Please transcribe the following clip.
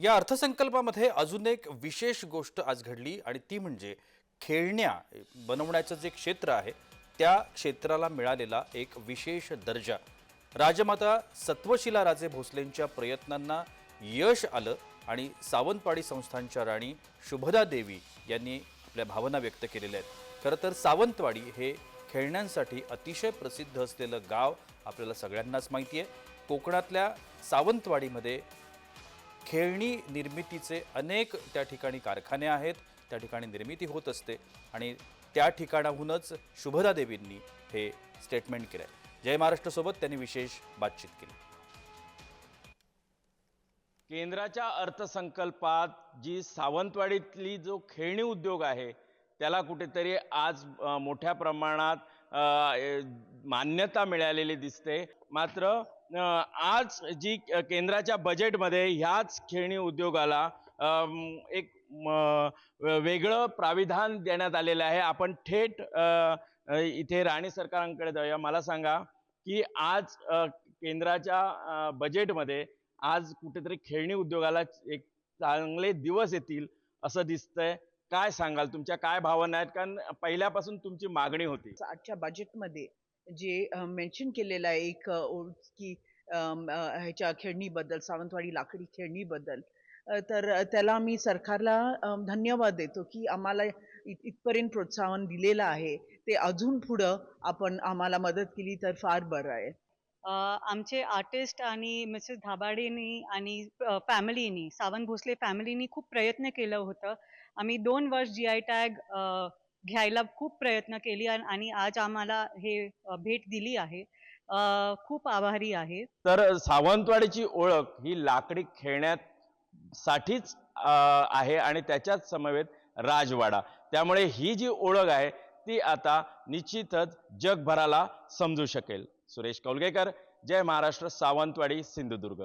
या अर्थसंकल्पामध्ये अजून एक विशेष गोष्ट आज घडली आणि ती म्हणजे खेळण्या बनवण्याचं जे क्षेत्र आहे त्या क्षेत्राला मिळालेला एक विशेष दर्जा. राजमाता सत्वशिला राजे भोसलेंच्या प्रयत्नांना यश आलं आणि सावंतवाडी संस्थांच्या राणी शुभदा देवी यांनी आपल्या भावना व्यक्त केलेल्या आहेत. खरं तर सावंतवाडी हे खेळण्यांसाठी अतिशय प्रसिद्ध असलेलं गाव आपल्याला सगळ्यांनाच माहिती आहे. कोकणातल्या सावंतवाडीमध्ये खेळणी निर्मितीचे अनेक त्या ठिकाणी कारखाने आहेत त्या ठिकाणी निर्मिती होत असते आणि त्या ठिकाणाहूनच शुभदा देवींनी हे स्टेटमेंट केलं आहे जय महाराष्ट्रसोबत त्यांनी विशेष बातचीत केली. केंद्राच्या अर्थसंकल्पात जी सावंतवाडीतली जो खेळणी उद्योग आहे त्याला कुठेतरी आज मोठ्या प्रमाणात मान्यता मिळालेली दिसते. मात्र आज जी केंद्राच्या बजेटमध्ये ह्याच खेळणी उद्योगाला एक वेगळं प्राविधान देण्यात आलेलं आहे. आपण थेट इथे राणे सरकारांकडे जाऊया. मला सांगा की आज केंद्राच्या बजेटमध्ये आज कुठेतरी खेळणी उद्योगाला एक चांगले दिवस येतील असं दिसतंय. काय सांगाल? तुमच्या काय भावना आहेत? कारण पहिल्यापासून तुमची मागणी होती. आजच्या बजेटमध्ये जे मेन्शन केलेलं आहे एक की ह्याच्या खेळणीबद्दल सावंतवाडी लाकडी खेळणीबद्दल तर त्याला मी सरकारला धन्यवाद देतो की आम्हाला इत- इथपर्यंत प्रोत्साहन दिलेलं आहे. ते अजून पुढं आपण आम्हाला मदत केली तर फार बरं आहे. आमचे आर्टिस्ट आणि मिसेस धाबाडेनी आणि फॅमिलीनी सावंत भोसले फॅमिलीनी खूप प्रयत्न केलं होतं. आम्ही दोन वर्ष जी आय टॅग घ्यायला खूप प्रयत्न केली आणि आणि आज आम्हाला हे भेट दिली आहे. खूप आभारी आहे. तर सावंतवाडीची ओळख ही लाकडी खेळण्यासाठीच साठीच आहे आणि त्याच्याच समवेत राजवाडा. त्यामुळे ही जी ओळख आहे ती आता निश्चितच जगभराला समजू शकेल. सुरेश कौलगेकर जय महाराष्ट्र सावंतवाडी सिंधुदुर्ग.